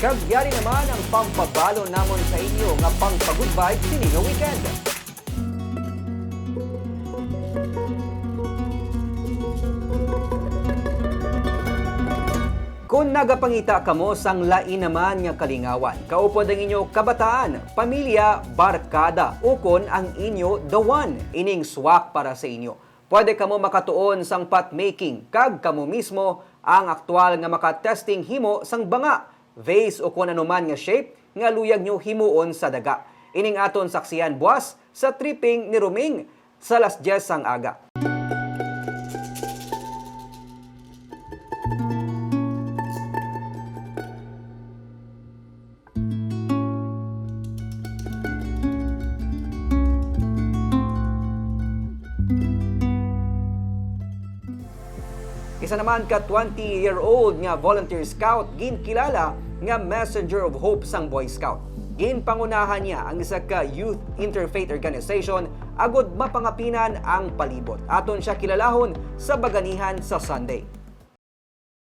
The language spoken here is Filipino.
Kagyari naman ang pampabalo namon sa inyo nga pang pagod vibe sini nga weekend. Kung nagapangita kamo sang lain naman nga kalingawan, kaupod ang inyo kabataan, pamilya, barkada, ukon ang inyo the one, ining swak para sa inyo. Pwede kamo makatuon sang pot making, kag kamo mismo ang aktual nga makatesting himo sang banga, vase o kung anuman nga shape nga luyag nyo himuon sa daga. Ining aton saksiyan buwas sa tripping ni Ruming sa las 10 sang aga. Isa naman ka 20-year-old nga volunteer scout ginkilala nga messenger of hope sang Boy Scout. Ginpangunahan niya ang isa ka youth interfaith organization agod mapangapinan ang palibot. Aton siya kilalahon sa baganihan sa Sunday.